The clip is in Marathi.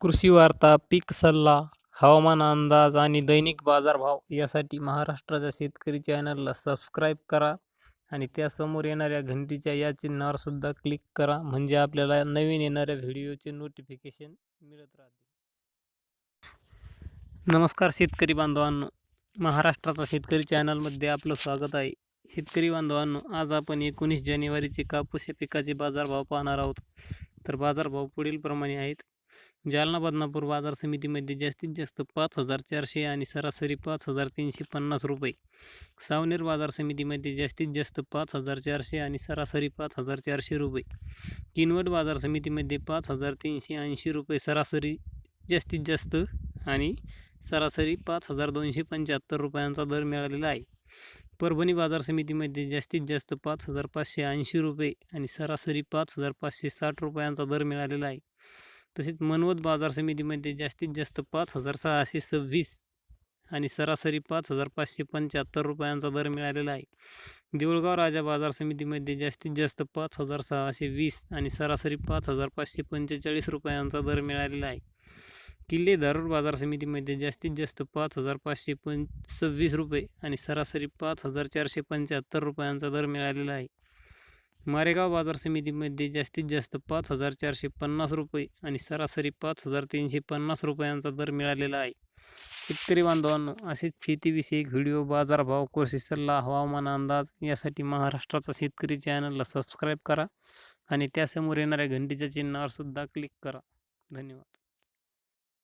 कृषी वार्ता, पीक सल्ला, हवामान अंदाज आणि दैनिक बाजारभाव यासाठी महाराष्ट्राच्या शेतकरी चॅनलला सबस्क्राईब करा आणि त्यासमोर येणाऱ्या घंटीच्या या चिन्हावर सुद्धा क्लिक करा म्हणजे आपल्याला नवीन येणाऱ्या व्हिडिओचे नोटिफिकेशन मिळत राहते नमस्कार शेतकरी बांधवांनो. महाराष्ट्राचा शेतकरी चॅनलमध्ये आपलं स्वागत आहे. शेतकरी बांधवांनो आज आपण एकोणीस जानेवारीचे कापूस या पिकाचे बाजारभाव पाहणार आहोत. तर बाजारभाव पुढीलप्रमाणे आहेत. जालना बदनापूर बाजार समितीमध्ये जास्तीत जास्त पाच हजार चारशे आणि सरासरी पाच हजार तीनशे पन्नास रुपये. सावनेर बाजार समितीमध्ये जास्तीत जास्त पाच हजार चारशे आणि सरासरी पाच हजार चारशे रुपये. किनवट बाजार समितीमध्ये पाच हजार तीनशे ऐंशी रुपये सरासरी जास्तीत जास्त आणि सरासरी पाच हजार दोनशे पंच्याहत्तर रुपयांचा दर मिळालेला आहे. परभणी बाजार समितीमध्ये जास्तीत जास्त पाच हजार पाचशे ऐंशी रुपये आणि सरासरी पाच हजार पाचशे साठ रुपयांचा दर मिळालेला आहे. तसेच मनवत बाजार समितीमध्ये जास्तीत जास्त पाच हजार सहाशे सव्वीस आणि सरासरी पाच हजार पाचशे पंच्याहत्तर रुपयांचा दर मिळालेला आहे. देऊळगाव राजा बाजार समितीमध्ये जास्तीत जास्त पाच हजार सहाशे वीस आणि सरासरी पाच हजार पाचशे पंचेचाळीस रुपयांचा दर मिळालेला आहे. किल्ले धारूर बाजार समितीमध्ये जास्तीत जास्त पाच हजार पाचशे पं सव्वीस रुपये आणि सरासरी पाच हजार चारशे पंच्याहत्तर रुपयांचा दर मिळालेला आहे. मारेगाव बाजार समितीमध्ये जास्तीत जास्त पाच हजार चारशे पन्नास रुपये आणि सरासरी पाच हजार तीनशे पन्नास रुपयांचा दर मिळालेला आहे. शेतकरी बांधवांनो असेच शेतीविषयक व्हिडिओ बाजारभाव कृषी सल्ला हवामान अंदाज यासाठी महाराष्ट्राचा शेतकरी चॅनलला सबस्क्राईब करा आणि त्यासमोर येणाऱ्या घंटीच्या चिन्हावर सुद्धा क्लिक करा. धन्यवाद.